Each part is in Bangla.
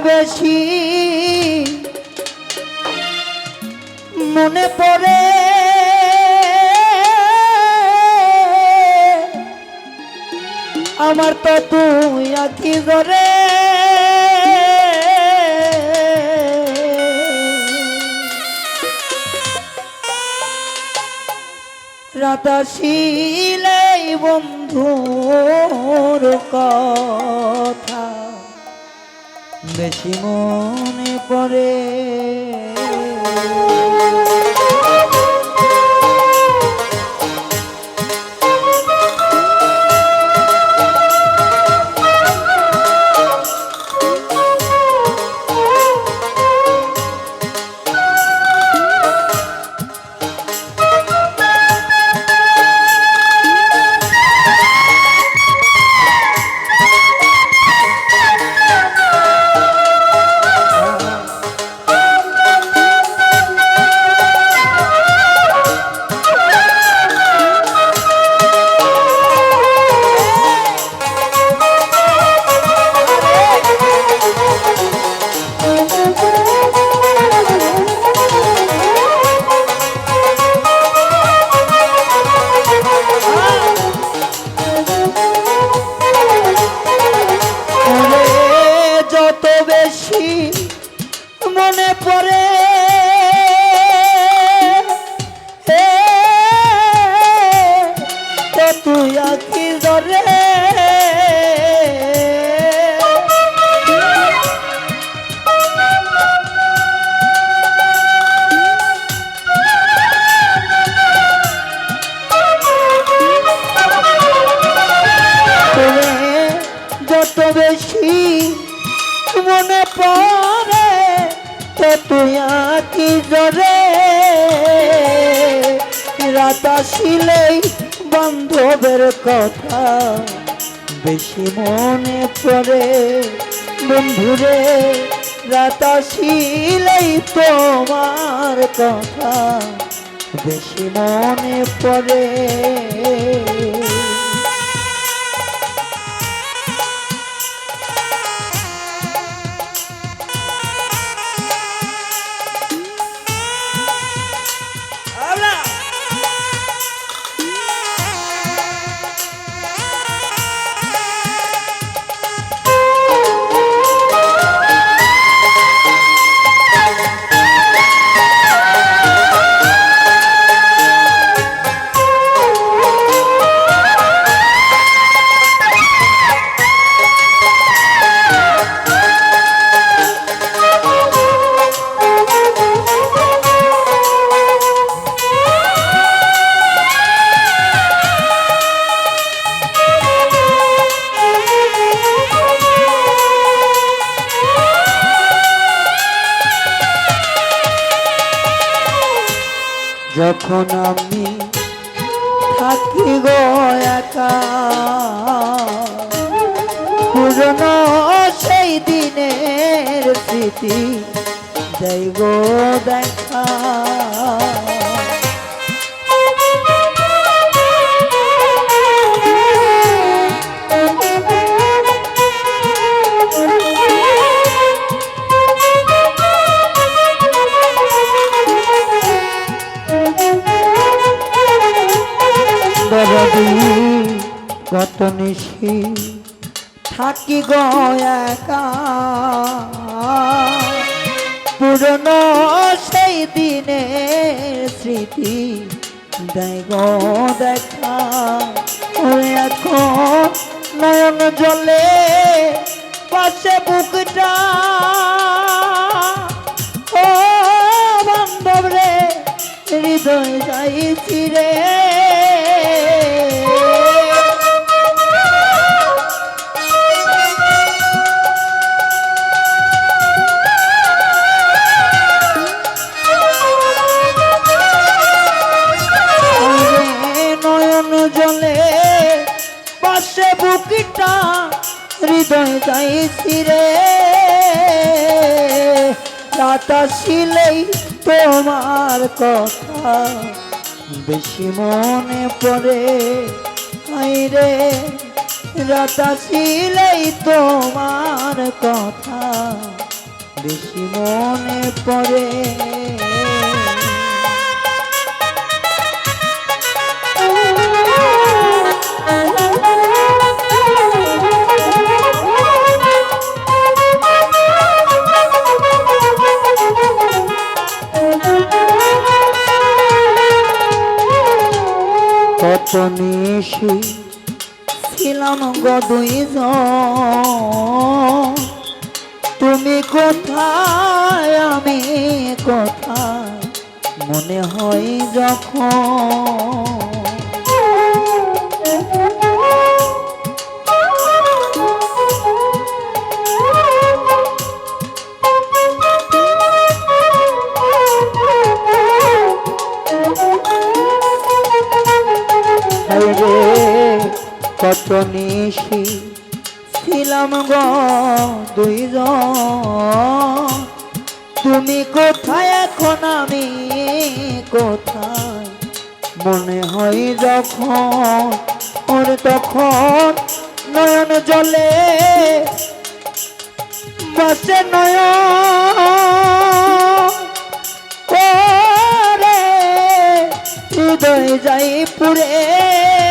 বেশি? মনে পড়ে। আমার তো তুই আঁকি ধরে। রাতা শিলাই বন্ধুর কথা। বেশি মনে পড়ে। তুই আঁকি ধরে যত বেশি মনে পড়ে তুই আঁকি জরে রাত আসিলেই বান্ধবের কথা। বেশি মনে পড়ে বন্ধুরে রাতা আসিলেই তোমার কথা। বেশি মনে পড়ে যখন আমি থাকি গো একা সেই দিনের স্মৃতি যাই গো দেখা থাকি গো একা। পুরনো সেই দিনের স্মৃতি, দেয় দেখা। এখন নয়ন জলে পাশে বুকটা। ও বান্ধব রে, হৃদয় যাইছি রে পাশে বুকিটা হৃদয় যাইছি রে। রাত আসিলেই তোমার কথা। বেশি মনে পড়ে আই রে। রাতাশিলেই তোমার কথা। বেশি মনে পড়ে। নিশি ছিলাম দুইজন। তুমি কোথায় আমি কোথায়? মনে হয় যখন গো দুইজন। তুমি কোথায়? এখন আমি কোথায়? মনে হয় যখন ওর তখন নয়ন জলে বসে নয়ন। হৃদয় যাই পুরে।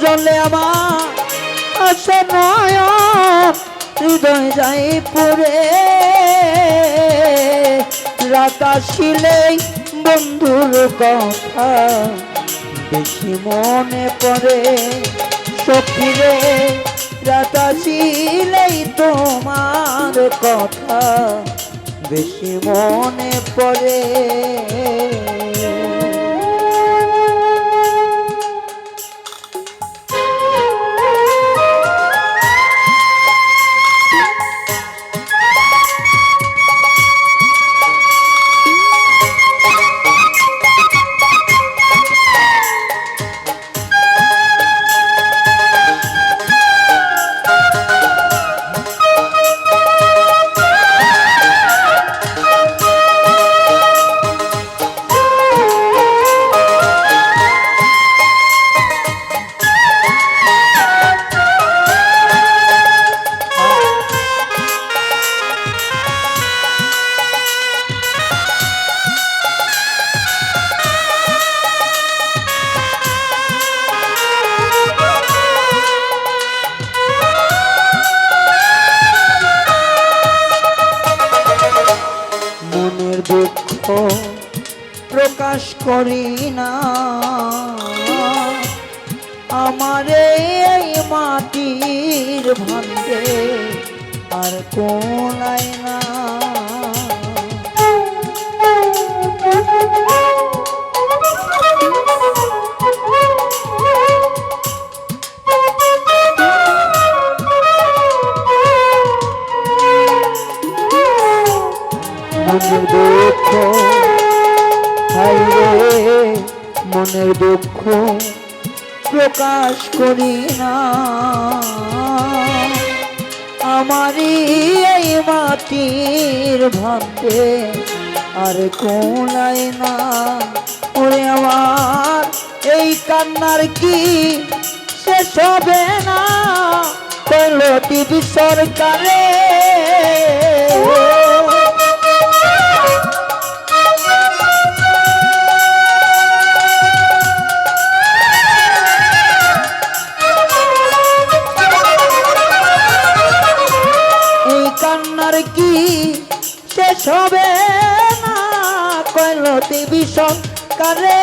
জলে আমার হৃদয় যাই পুরে রাত আসিলেই বন্ধুর কথা বেশি মনে পড়ে। সখিরে, রাত আসিলেই তোমার কথা বেশি মনে পড়ে। করি না। আমার এই মাটির ভাগ্যে আর কোন না। প্রকাশ করি না। আমারই এই মাটির ভাবতে আর কোনায় না। ওরে আমার, এই কান্নার কি শেষ হবে না? কইল টিভি সরকারে। কি শেষ হবে না কইল টিভি সরকারে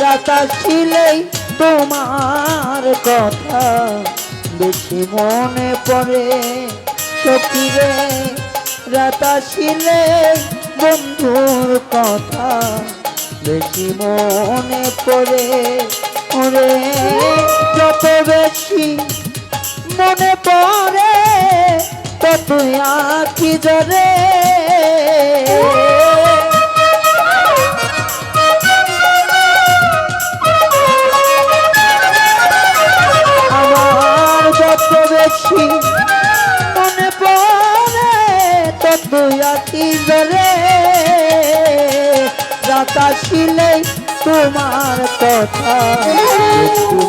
রাতা ছিলেই তোমার কথা বেশি মনে পড়ে সখীরে রাতা ছিলে বন্ধুর কথা বেশি মনে পড়ে ওরে। যত বেশি মনে পড়ে রে, তুই জরে আমার যত বেশি মনে পড়ে তত আঁকি জরে রাতা শিলে তোমার কথা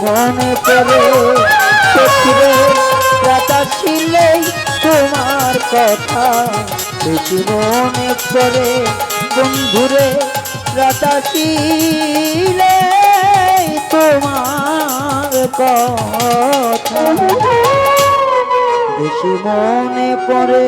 মনে পড়ে, সত্যি কথা। একটু মনে বন্ধুরে রাতাশিলে তোমার কথা। বেশি মনে পড়ে।